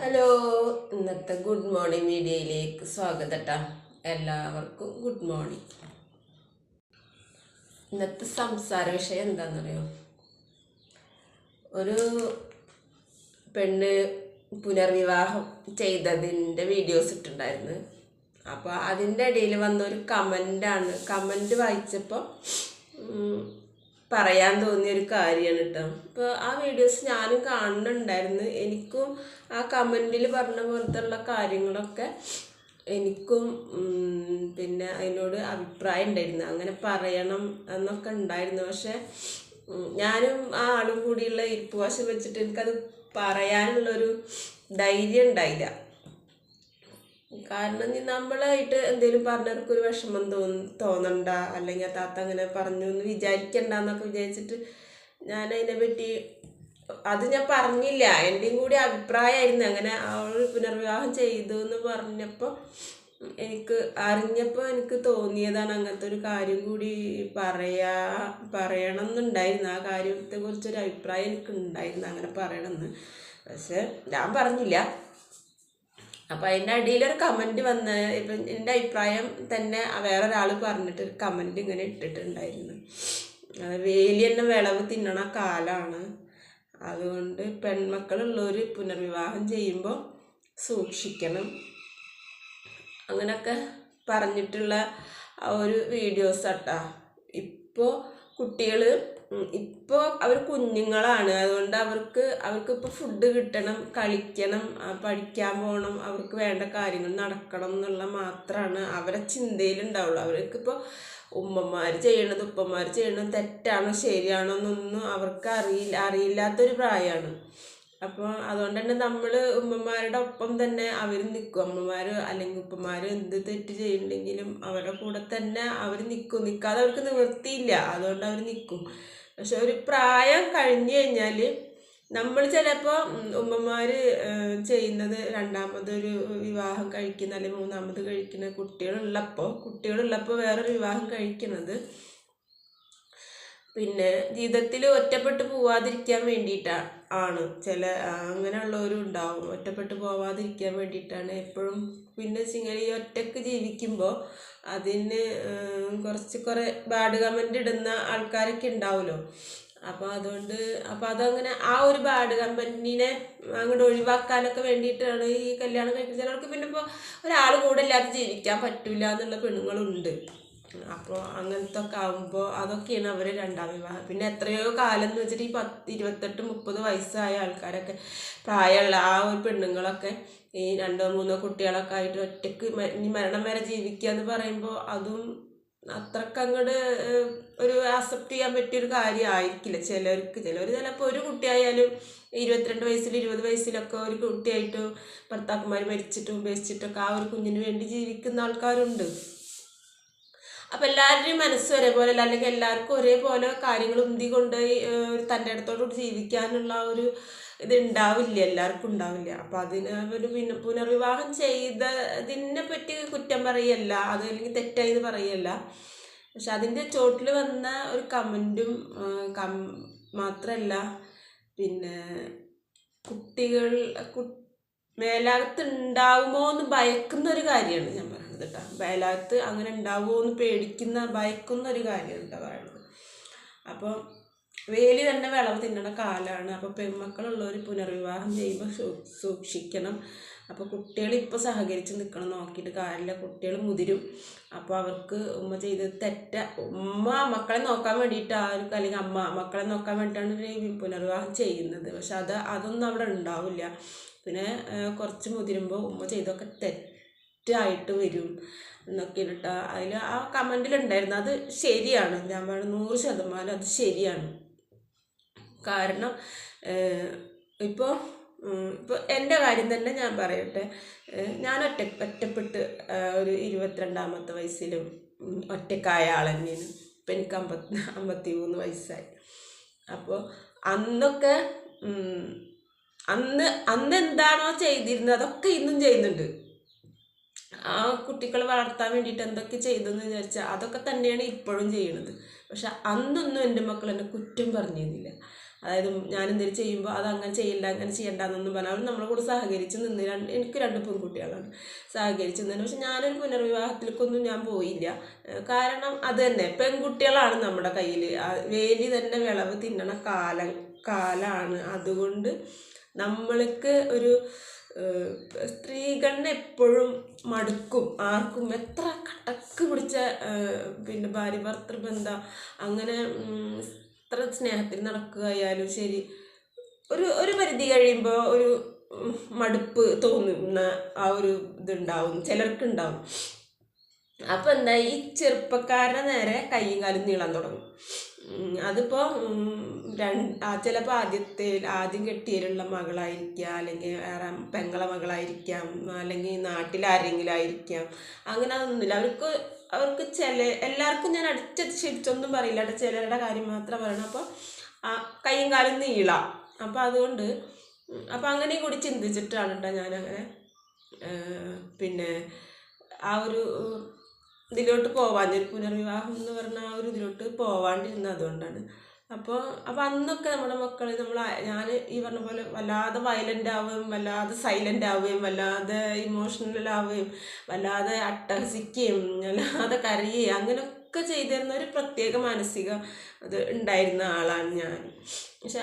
Hello ഇന്നത്തെ good morning വീഡിയോയിലേക്ക് സ്വാഗതം കേട്ടോ എല്ലാവർക്കും ഗുഡ് മോർണിംഗ് ഇന്നത്തെ സംസാര വിഷയം എന്താണെന്നറിയോ ഒരു പെണ്ണ് പുനർവിവാഹം ചെയ്തതിന്റെ വീഡിയോസ് ഇട്ടിട്ടുണ്ടായിരുന്നു. അപ്പോൾ അതിന്റെ ഇടയിൽ വന്നൊരു കമന്റാണ് കമന്റ് വായിച്ചപ്പോൾ പറയാൻ തോന്നിയ ഒരു കാര്യമാണ് കേട്ടോ ഇപ്പോൾ ആ വീഡിയോസ് ഞാനും കാണുന്നുണ്ടായിരുന്നു. എനിക്കും ആ കമന്റിൽ പറഞ്ഞ പോലത്തെ ഉള്ള കാര്യങ്ങളൊക്കെ എനിക്കും പിന്നെ അതിനോട് അഭിപ്രായം ഉണ്ടായിരുന്നു. അങ്ങനെ പറയണം എന്നൊക്കെ ഉണ്ടായിരുന്നു. പക്ഷെ ഞാനും ആ ആളും കൂടിയുള്ള ഇരിപ്പുവശം വെച്ചിട്ട് എനിക്കത് പറയാനുള്ളൊരു ധൈര്യം ഉണ്ടായില്ല. കാരണം നീ നമ്മളായിട്ട് എന്തേലും പറഞ്ഞവർക്ക് ഒരു വിഷമം തോന്ന തോന്നണ്ട. അല്ലെങ്കിൽ താത്ത അങ്ങനെ പറഞ്ഞു എന്ന് വിചാരിക്കണ്ട എന്നൊക്കെ വിചാരിച്ചിട്ട് ഞാൻ അതിനെ പറ്റി അത് ഞാൻ പറഞ്ഞില്ല. എന്റെയും കൂടി അഭിപ്രായമായിരുന്നു അങ്ങനെ അവൾ പുനർവിവാഹം ചെയ്തു എന്ന് പറഞ്ഞപ്പോൾ എനിക്ക് അറിഞ്ഞപ്പോൾ എനിക്ക് തോന്നിയതാണ് അങ്ങനത്തെ ഒരു കാര്യം കൂടി പറയാ പറയണം എന്നുണ്ടായിരുന്നു ആ കാര്യത്തെ കുറിച്ചൊരു അഭിപ്രായം എനിക്ക് ഉണ്ടായിരുന്നു അങ്ങനെ പറയണമെന്ന്. പക്ഷെ ഞാൻ പറഞ്ഞില്ല. അപ്പം അതിന്റെ ഒരു കമന്റ് വന്ന് ഇപ്പം എന്റെ അഭിപ്രായം തന്നെ വേറെ ഒരാൾ പറഞ്ഞിട്ട് ഒരു കമന്റ് ഇങ്ങനെ ഇട്ടിട്ടുണ്ടായിരുന്നു. വേലി തന്നെ വിളവ് തിന്നണ കാലമാണ് അതുകൊണ്ട് പെൺമക്കളുള്ളവർ പുനർവിവാഹം ചെയ്യുമ്പോൾ സൂക്ഷിക്കണം. അങ്ങനെയൊക്കെ പറഞ്ഞിട്ടുള്ള ഒരു വീഡിയോസ് ആട്ടാ. ഇപ്പോൾ കുട്ടികൾ ഇപ്പോൾ അവർ കുഞ്ഞുങ്ങളാണ്. അതുകൊണ്ട് അവർക്ക് അവർക്ക് ഇപ്പോൾ ഫുഡ് കിട്ടണം കളിക്കണം പഠിക്കാൻ പോകണം അവർക്ക് വേണ്ട കാര്യങ്ങൾ നടക്കണം എന്നുള്ള മാത്രമാണ് അവരെ ചിന്തയിലുണ്ടാവുള്ളൂ. അവർക്കിപ്പോൾ ഉമ്മമാർ ചെയ്യണത് ഉപ്പമാർ ചെയ്യണത് തെറ്റാണോ ശരിയാണോ എന്നൊന്നും അവർക്ക് അറിയില്ല അറിയില്ലാത്തൊരു പ്രായമാണ് അപ്പോൾ അതുകൊണ്ട് തന്നെ നമ്മൾ ഉമ്മമാരുടെ ഒപ്പം തന്നെ അവർ നിൽക്കും അമ്മമാർ അല്ലെങ്കിൽ ഉപ്പമാർ എന്ത് തെറ്റ് ചെയ്യുന്നുണ്ടെങ്കിലും അവരുടെ കൂടെ തന്നെ അവർ നിൽക്കും നിൽക്കാതെ അവർക്ക് നിവൃത്തിയില്ല. അതുകൊണ്ട് അവർ നിൽക്കും പക്ഷെ ഒരു പ്രായം കഴിഞ്ഞു കഴിഞ്ഞാൽ നമ്മൾ ചിലപ്പോൾ ഉമ്മമാർ ചെയ്യുന്നത് രണ്ടാമതൊരു വിവാഹം കഴിക്കുന്ന അല്ലെങ്കിൽ മൂന്നാമത് കഴിക്കുന്ന കുട്ടികളുള്ളപ്പോൾ കുട്ടികളുള്ളപ്പോൾ വേറൊരു വിവാഹം കഴിക്കുന്നത് പിന്നെ ജീവിതത്തിൽ ഒറ്റപ്പെട്ടു പോവാതിരിക്കാൻ വേണ്ടിയിട്ടാണ് ആണ്. ചില അങ്ങനെയുള്ളവരും ഉണ്ടാവും. ഒറ്റപ്പെട്ടു പോവാതിരിക്കാൻ വേണ്ടിയിട്ടാണ് എപ്പോഴും. പിന്നെ വെച്ചിങ്ങനെ ഈ ഒറ്റയ്ക്ക് ജീവിക്കുമ്പോൾ അതിന് കുറച്ച് കുറേ ബാഡ് കമന്റ് ഇടുന്ന ആൾക്കാരൊക്കെ ഉണ്ടാവുമല്ലോ. അപ്പോൾ അതുകൊണ്ട് അപ്പോൾ അതങ്ങനെ ആ ഒരു ബാഡ് കമ്പനിനെ അങ്ങോട്ട് ഒഴിവാക്കാനൊക്കെ വേണ്ടിയിട്ടാണ് ഈ കല്യാണം കഴിക്കുന്നത്. ചിലർക്ക് പിന്നെ ഇപ്പോൾ ഒരാൾ കൂടെ ഇല്ലാതെ ജീവിക്കാൻ പറ്റില്ല എന്നുള്ള പെണ്ണുങ്ങളുണ്ട്. അപ്പോൾ അങ്ങനത്തെ ഒക്കെ ആകുമ്പോൾ അതൊക്കെയാണ് അവർ രണ്ടാം വിവാഹം. പിന്നെ എത്രയോ കാലം എന്ന് വെച്ചിട്ട് ഈ പത്ത് ഇരുപത്തെട്ട് മുപ്പത് വയസ്സായ ആൾക്കാരൊക്കെ പ്രായമുള്ള ആ ഒരു പെണ്ണുങ്ങളൊക്കെ ഈ രണ്ടോ മൂന്നോ കുട്ടികളൊക്കെ ആയിട്ട് ഒറ്റയ്ക്ക് ഇനി മരണം വരെ ജീവിക്കുക എന്ന് പറയുമ്പോൾ അതും അത്രയ്ക്ക് അങ്ങോട്ട് ഒരു അക്സെപ്റ്റ് ചെയ്യാൻ പറ്റിയൊരു കാര്യം ആയിരിക്കില്ല. ചിലർക്ക് ചിലർ ചിലപ്പോൾ ഒരു കുട്ടിയായാലും ഇരുപത്തിരണ്ട് വയസ്സിൽ ഇരുപത് വയസ്സിലൊക്കെ ഒരു കുട്ടിയായിട്ട് ഭർത്താക്കന്മാർ മരിച്ചിട്ടും ഉപേക്ഷിച്ചിട്ടൊക്കെ ആ ഒരു കുഞ്ഞിന് വേണ്ടി ജീവിക്കുന്ന ആൾക്കാരുണ്ട്. അപ്പം എല്ലാവരുടെയും മനസ്സ് ഒരേപോലെ അല്ല അല്ലെങ്കിൽ എല്ലാവർക്കും ഒരേപോലെ കാര്യങ്ങൾ ഉന്തി ഒരു തന്റെ അടുത്തോട്ട് ജീവിക്കാനുള്ള ഒരു ഇത് ഉണ്ടാവില്ല എല്ലാവർക്കും ഉണ്ടാവില്ല. അപ്പം അതിന് ഒരു പിന്നെ പുനർവിവാഹം ചെയ്തതിനെ പറ്റി കുറ്റം പറയല്ല അത് അല്ലെങ്കിൽ തെറ്റായി പറയല്ല. പക്ഷെ അതിന്റെ ചോട്ടിൽ വന്ന ഒരു കമന്റും കം മാത്രമല്ല പിന്നെ കുട്ടികൾ കു മേലാകത്ത് എന്ന് ഭയക്കുന്ന ഒരു കാര്യമാണ് ഞാൻ പറയുന്നത്. കേട്ടോ. വേലാത്ത് അങ്ങനെ ഉണ്ടാവുമോ എന്ന് പേടിക്കുന്ന ഭയക്കുന്ന ഒരു കാര്യമാണ് കേട്ടോ പറയുന്നത്. അപ്പോൾ വേലി തന്നെ വിളവ് തിന്നണ കാലമാണ്. അപ്പോൾ പെൺമക്കളുള്ളവർ പുനർവിവാഹം ചെയ്യുമ്പോൾ സൂക്ഷിക്കണം. അപ്പോൾ കുട്ടികൾ ഇപ്പോൾ സഹകരിച്ച് നിൽക്കണം നോക്കിയിട്ട് കാര്യമില്ല. കുട്ടികൾ മുതിരും. അപ്പോൾ അവർക്ക് ഉമ്മ ചെയ്തത് തെറ്റ ഉമ്മ മക്കളെ നോക്കാൻ വേണ്ടിയിട്ട് ആർക്കും അല്ലെങ്കിൽ അമ്മ മക്കളെ നോക്കാൻ വേണ്ടിയിട്ടാണ് പുനർവിവാഹം ചെയ്യുന്നത്. പക്ഷെ അത് അതൊന്നും അവിടെ ഉണ്ടാവില്ല. പിന്നെ കുറച്ച് മുതിരുമ്പോൾ ഉമ്മ ചെയ്തൊക്കെ തെറ്റായിട്ട് വരും എന്നൊക്കെ ഇട്ടാ അതിൽ ആ കമന്റിലുണ്ടായിരുന്നു അത് ശരിയാണ്. ഞാൻ പറഞ്ഞ നൂറ് ശതമാനം അത് ശരിയാണ്. കാരണം ഇപ്പോൾ ഇപ്പോൾ എന്റെ കാര്യം തന്നെ ഞാൻ പറയട്ടെ. ഞാൻ ഒറ്റ ഒറ്റപ്പെട്ട് ഒരു ഇരുപത്തിരണ്ടാമത്തെ വയസ്സിലും ഒറ്റക്കായ ആൾ തന്നെയാണ് ഇപ്പം എനിക്ക് അമ്പത്തി അമ്പത്തി മൂന്ന് വയസ്സായി. അപ്പോൾ അന്നൊക്കെ അന്ന് അന്ന് എന്താണോ ചെയ്തിരുന്നത് അതൊക്കെ ഇന്നും ചെയ്യുന്നുണ്ട്. ആ കുട്ടികളെ വളർത്താൻ വേണ്ടിയിട്ട് എന്തൊക്കെ ചെയ്തെന്ന് വിചാരിച്ചാൽ അതൊക്കെ തന്നെയാണ് ഇപ്പോഴും ചെയ്യുന്നത് പക്ഷെ അന്നൊന്നും എന്റെ മക്കൾ എന്നെ കുറ്റം പറഞ്ഞിരുന്നില്ല. അതായത് ഞാൻ എന്തെങ്കിലും ചെയ്യുമ്പോൾ അത് അങ്ങനെ ചെയ്യണ്ട അങ്ങനെ ചെയ്യണ്ട എന്നൊന്നും പറഞ്ഞാൽ അവർ നമ്മളെ കൂടെ സഹകരിച്ച് നിന്ന് രണ്ട് എനിക്ക് രണ്ട് പെൺകുട്ടികളാണ് സഹകരിച്ച് നിന്ന് പക്ഷെ ഞാനൊരു പുനർവിവാഹത്തിലേക്കൊന്നും ഞാൻ പോയില്ല. കാരണം അത് തന്നെ പെൺകുട്ടികളാണ് നമ്മുടെ കയ്യിൽ വേലി തന്നെ വിളവ് തിന്നണ കാലം കാലാണ്. അതുകൊണ്ട് നമ്മൾക്ക് ഒരു സ്ത്രീകളിനെ എപ്പോഴും മടുക്കും ആർക്കും എത്ര കട്ടക്ക് പിടിച്ച പിന്നെ ഭാര്യ ഭർത്തൃ ബന്ധം അങ്ങനെ എത്ര സ്നേഹത്തിൽ നടക്കുകയായാലും ശരി ഒരു ഒരു പരിധി കഴിയുമ്പോൾ ഒരു മടുപ്പ് തോന്നുന്ന ആ ഒരു ഇതുണ്ടാവും ചിലർക്കുണ്ടാവും. അപ്പം എന്താ ഈ ചെറുപ്പക്കാരുടെ നേരെ കൈയും കാലും നീളാൻ തുടങ്ങും. അതിപ്പോൾ രണ്ട് ചിലപ്പോൾ ആദ്യത്തെ ആദ്യം കെട്ടിയിലുള്ള മകളായിരിക്കാം അല്ലെങ്കിൽ വേറെ പെങ്ങളെ മകളായിരിക്കാം അല്ലെങ്കിൽ നാട്ടിലാരെങ്കിലും ആയിരിക്കാം. അങ്ങനെ അതൊന്നുമില്ല. അവർക്ക് അവർക്ക് ചില എല്ലാവർക്കും ഞാൻ അടിച്ചടിച്ചൊന്നും പറയില്ല. അവിടെ ചിലരുടെ കാര്യം മാത്രം പറയണം. അപ്പോൾ കൈയും കാലും നീള. അപ്പോൾ അതുകൊണ്ട് അപ്പോൾ അങ്ങനെ കൂടി ചിന്തിച്ചിട്ടാണ് കേട്ടോ ഞാനങ്ങനെ പിന്നെ ആ ഒരു ഇതിലോട്ട് പോവാൻ ഒരു പുനർവിവാഹം എന്ന് പറഞ്ഞ ആ ഒരു ഇതിലോട്ട് പോവാണ്ടിരുന്നത് അതുകൊണ്ടാണ്. അപ്പോൾ അപ്പോൾ അന്നൊക്കെ നമ്മുടെ മക്കൾ നമ്മൾ ഞാൻ ഈ പറഞ്ഞ പോലെ വല്ലാതെ വയലന്റ് ആവുകയും വല്ലാതെ സൈലന്റ് ആവുകയും വല്ലാതെ ഇമോഷണൽ ആവുകയും വല്ലാതെ അട്ടഹസിക്കുകയും വല്ലാതെ കരയുകയും അങ്ങനെയൊക്കെ ചെയ്തിരുന്ന ഒരു പ്രത്യേക മാനസിക അത് ഉണ്ടായിരുന്ന ആളാണ് ഞാൻ. പക്ഷെ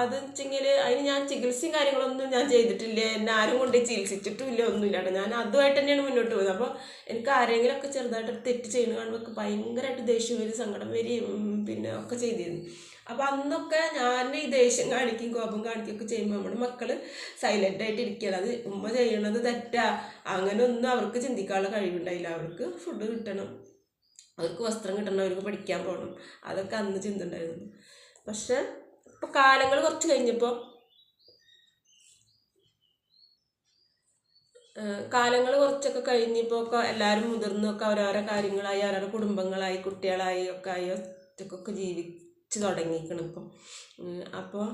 അത് വെച്ചെങ്കിൽ അതിന് ഞാൻ ചികിത്സയും കാര്യങ്ങളൊന്നും ഞാൻ ചെയ്തിട്ടില്ല. എന്നെ ആരും കൊണ്ട് ചികിത്സിച്ചിട്ടുമില്ല ഒന്നുമില്ല ഞാൻ അതുമായിട്ട് തന്നെയാണ് മുന്നോട്ട് പോകുന്നത് അപ്പോൾ എനിക്ക് ആരെങ്കിലുമൊക്കെ ചെറുതായിട്ട് തെറ്റ് ചെയ്യുന്ന കാണുമ്പോൾ ഒക്കെ ഭയങ്കരമായിട്ട് ദേഷ്യം വരും സങ്കടം വരും പിന്നെ ഒക്കെ ചെയ്തിരുന്നു. അപ്പോൾ അന്നൊക്കെ ഞാൻ ഈ ദേഷ്യം കാണിക്കും കോപം കാണിക്കുകയൊക്കെ ചെയ്യുമ്പോൾ നമ്മുടെ മക്കൾ സൈലന്റ് ആയിട്ട് ഇരിക്കുകയാണ്. അത് ഉമ്മ ചെയ്യണത് തെറ്റാ. അങ്ങനെ ഒന്നും അവർക്ക് ചിന്തിക്കാനുള്ള കഴിവുണ്ടായില്ല. അവർക്ക് ഫുഡ് കിട്ടണം. അവർക്ക് വസ്ത്രം കിട്ടണം അവർക്ക് പഠിക്കാൻ പോകണം അതൊക്കെ അന്ന് ചിന്ത ഉണ്ടായിരുന്നു പക്ഷെ ഇപ്പോൾ കാലങ്ങൾ കുറച്ച് കഴിഞ്ഞപ്പോൾ കാലങ്ങൾ കുറച്ചൊക്കെ കഴിഞ്ഞപ്പോൾ ഒക്കെ എല്ലാവരും മുതിർന്നൊക്കെ ഓരോരോ കാര്യങ്ങളായി ഓരോരോ കുടുംബങ്ങളായി കുട്ടികളായി ഒക്കെ ആയി ഒറ്റക്കൊക്കെ ജീവിച്ച് തുടങ്ങിയിരിക്കണം ഇപ്പം. അപ്പോൾ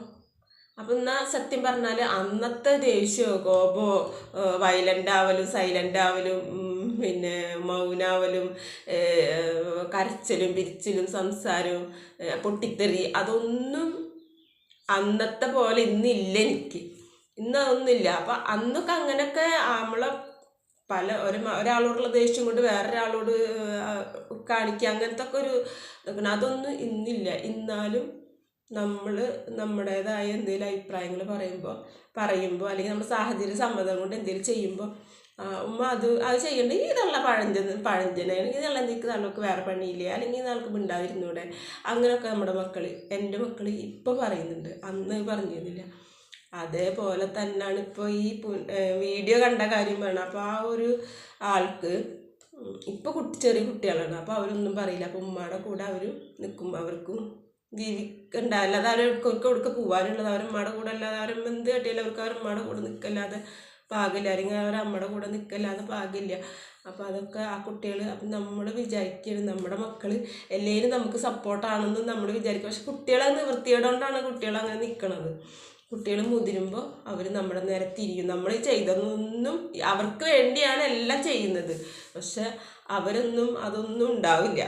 അപ്പം എന്നാൽ സത്യം പറഞ്ഞാൽ അന്നത്തെ ദേഷ്യമോ കോപോ വയലന്റ് ആവലും സൈലന്റ് ആവലും പിന്നെ മൗനാവലും കരച്ചിലും പിരിച്ചിലും സംസാരവും പൊട്ടിത്തെറി അതൊന്നും അന്നത്തെ പോലെ ഇന്നില്ല എനിക്ക്. ഇന്ന് അതൊന്നുമില്ല അപ്പം അന്നൊക്കെ അങ്ങനെയൊക്കെ നമ്മളെ പല ഒരു ഒരാളോടുള്ള ദേഷ്യം കൊണ്ട് വേറൊരാളോട് കാണിക്കുക അങ്ങനത്തെ ഒക്കെ ഒരു അതൊന്നും ഇന്നില്ല. എന്നാലും നമ്മൾ നമ്മുടേതായ എന്തെങ്കിലും അഭിപ്രായങ്ങൾ പറയുമ്പോൾ പറയുമ്പോൾ അല്ലെങ്കിൽ നമ്മുടെ സാഹചര്യ സമ്മതം കൊണ്ട് എന്തെങ്കിലും ചെയ്യുമ്പോൾ ഉമ്മ അത് അത് ചെയ്യണ്ടെങ്കിൽ ഇതുള്ള പഴഞ്ചന്. പഴഞ്ചന് അല്ലെങ്കിൽ നല്ല എന്തെങ്കിലും നമുക്ക് വേറെ പണിയില്ലേ. അല്ലെങ്കിൽ നാൾക്ക് ഉണ്ടായിരുന്നൂടെ അങ്ങനെയൊക്കെ നമ്മുടെ മക്കൾ എന്റെ മക്കൾ ഇപ്പോൾ പറയുന്നുണ്ട്. അന്ന് പറഞ്ഞിരുന്നില്ല. അതേപോലെ തന്നെയാണ് ഇപ്പോൾ ഈ വീഡിയോ കണ്ട കാര്യം വേണം. അപ്പോൾ ആ ഒരു ആൾക്ക് ഇപ്പോൾ കുട്ടി ചെറിയ കുട്ടികളാണ്. അപ്പോൾ അവരൊന്നും പറയില്ല. അപ്പോൾ ഉമ്മയുടെ കൂടെ അവർ നിൽക്കും അവർക്കും ജീവിക്കണ്ട. അല്ലാതെ അവർക്ക് അവർക്ക് പോകാനുള്ളത് അവരുമ്മയുടെ കൂടെ അല്ലാതെ അവരും എന്ത് കട്ടിയാലും അവർക്ക് അവരുമ്മയുടെ കൂടെ നിൽക്കല്ലാതെ പാകില്ല. അല്ലെങ്കിൽ അവർ നമ്മുടെ കൂടെ നിൽക്കല്ലാതെ പാകില്ല. അപ്പോൾ അതൊക്കെ ആ കുട്ടികൾ അപ്പം നമ്മൾ വിചാരിക്കണം നമ്മുടെ മക്കൾ എല്ലാവരും നമുക്ക് സപ്പോർട്ടാണെന്ന് നമ്മൾ വിചാരിക്കും. പക്ഷെ കുട്ടികളെ നിവൃത്തിയോടുകൊണ്ടാണ് കുട്ടികൾ അങ്ങനെ നിൽക്കുന്നത് കുട്ടികൾ മുതിരുമ്പോൾ അവർ നമ്മുടെ നേരെ തിരിയും. നമ്മൾ ചെയ്തതൊന്നും അവർക്ക് വേണ്ടിയാണ് എല്ലാം ചെയ്യുന്നത്. പക്ഷെ അവരൊന്നും അതൊന്നും ഉണ്ടാവില്ല.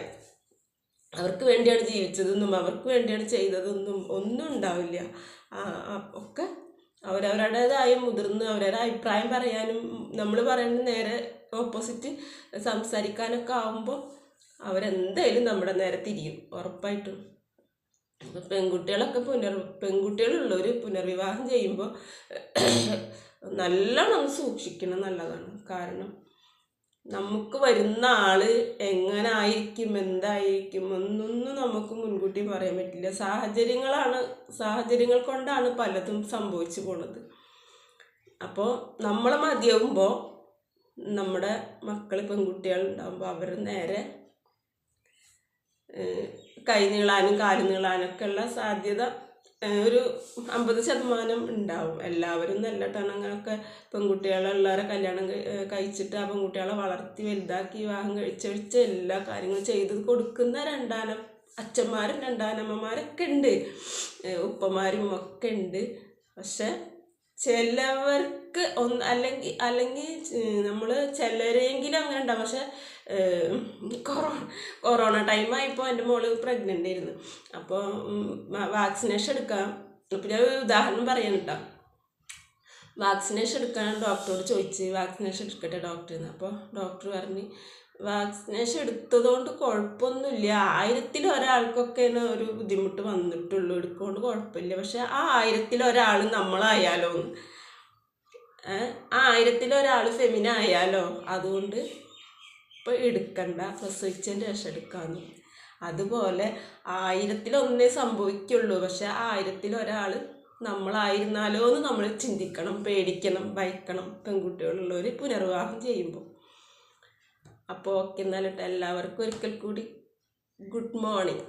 അവർക്ക് വേണ്ടിയാണ് ജീവിച്ചതെന്നും അവർക്ക് വേണ്ടിയാണ് ചെയ്തതെന്നും ഒന്നും ഉണ്ടാവില്ല. ഒക്കെ അവരവരുടേതായ മുതിർന്ന് അവരുടെ അഭിപ്രായം പറയാനും നമ്മൾ പറയുന്നത് നേരെ ഓപ്പോസിറ്റ് സംസാരിക്കാനൊക്കെ ആവുമ്പോൾ അവരെന്തായാലും നമ്മുടെ നേരെ തിരിയും ഉറപ്പായിട്ടും. അപ്പോൾ പെൺകുട്ടികളൊക്കെ പുനർ പെൺകുട്ടികളുള്ളവർ പുനർവിവാഹം ചെയ്യുമ്പോൾ നല്ലോണം സൂക്ഷിക്കണം നല്ലതാണ്. കാരണം നമുക്ക് വരുന്ന ആൾ എങ്ങനെ ആയിരിക്കും എന്തായിരിക്കും എന്നൊന്നും നമുക്ക് മുൻകൂട്ടി പറയാൻ പറ്റില്ല. സാഹചര്യങ്ങളാണ് സാഹചര്യങ്ങൾ കൊണ്ടാണ് പലതും സംഭവിച്ചു പോണത്. അപ്പോൾ നമ്മളെ മതിയാവുമ്പോൾ നമ്മുടെ മക്കൾ പെൺകുട്ടികൾ ഉണ്ടാകുമ്പോൾ അവർ നേരെ കൈ നീളാനും കാൽ നീളാനൊക്കെ ഉള്ള സാധ്യത ഒരു അമ്പത് ശതമാനം ഉണ്ടാവും. എല്ലാവരും നല്ല ടണങ്ങളൊക്കെ പെൺകുട്ടികളെ പെൺകുട്ടികളുള്ളവരെ കല്യാണം കഴിച്ചിട്ട് ആ പെൺകുട്ടികളെ വളർത്തി വലുതാക്കി വിവാഹം കഴിച്ചഴിച്ച് എല്ലാ കാര്യങ്ങളും ചെയ്ത് കൊടുക്കുന്ന രണ്ടാനം അച്ഛന്മാരും രണ്ടാനമ്മമാരൊക്കെ ഉണ്ട്. ഉപ്പമാരും ഒക്കെ ഉണ്ട്. പക്ഷെ ചിലവർക്ക് ഒന്ന് അല്ലെങ്കിൽ അല്ലെങ്കിൽ നമ്മൾ ചിലരെങ്കിലും അങ്ങനെ ഉണ്ടാവും. പക്ഷെ കൊറോണ കൊറോണ ടൈമായപ്പോൾ എന്റെ മോൾ പ്രഗ്നന്റ് ആയിരുന്നു. അപ്പോൾ വാക്സിനേഷൻ എടുക്കാം. അപ്പോൾ ഞാൻ ഉദാഹരണം പറയാൻ കേട്ടോ വാക്സിനേഷൻ എടുക്കാൻ ഡോക്ടറോട് ചോദിച്ച് വാക്സിനേഷൻ എടുക്കട്ടെ ഡോക്ടർ അപ്പോൾ ഡോക്ടർ പറഞ്ഞ് വാക്സിനേഷൻ എടുത്തതുകൊണ്ട് കുഴപ്പമൊന്നുമില്ല ആയിരത്തിൽ തന്നെ ഒരു ബുദ്ധിമുട്ട് വന്നിട്ടുള്ളൂ. എടുക്കൊണ്ട് കുഴപ്പമില്ല പക്ഷെ ആ ആയിരത്തിൽ ഒരാൾ നമ്മളായാലോ ആ ആയിരത്തിൽ ഒരാൾ ഫെമിന ആയാലോ അതുകൊണ്ട് ഇപ്പം എടുക്കണ്ട. പ്രസവിച്ചതിന് ശേഷം എടുക്കാമെന്ന് അതുപോലെ ആയിരത്തിലൊന്നേ സംഭവിക്കുള്ളൂ. പക്ഷെ ആയിരത്തിലൊരാൾ നമ്മളായിരുന്നാലോ എന്ന് നമ്മൾ ചിന്തിക്കണം പേടിക്കണം ഭയക്കണം പെൺകുട്ടികളുള്ളവർ പുനർവിവാഹം ചെയ്യുമ്പോൾ അപ്പോൾ ഓക്കെ എന്നാലിട്ട് എല്ലാവർക്കും ഒരിക്കൽ കൂടി ഗുഡ് മോർണിംഗ്.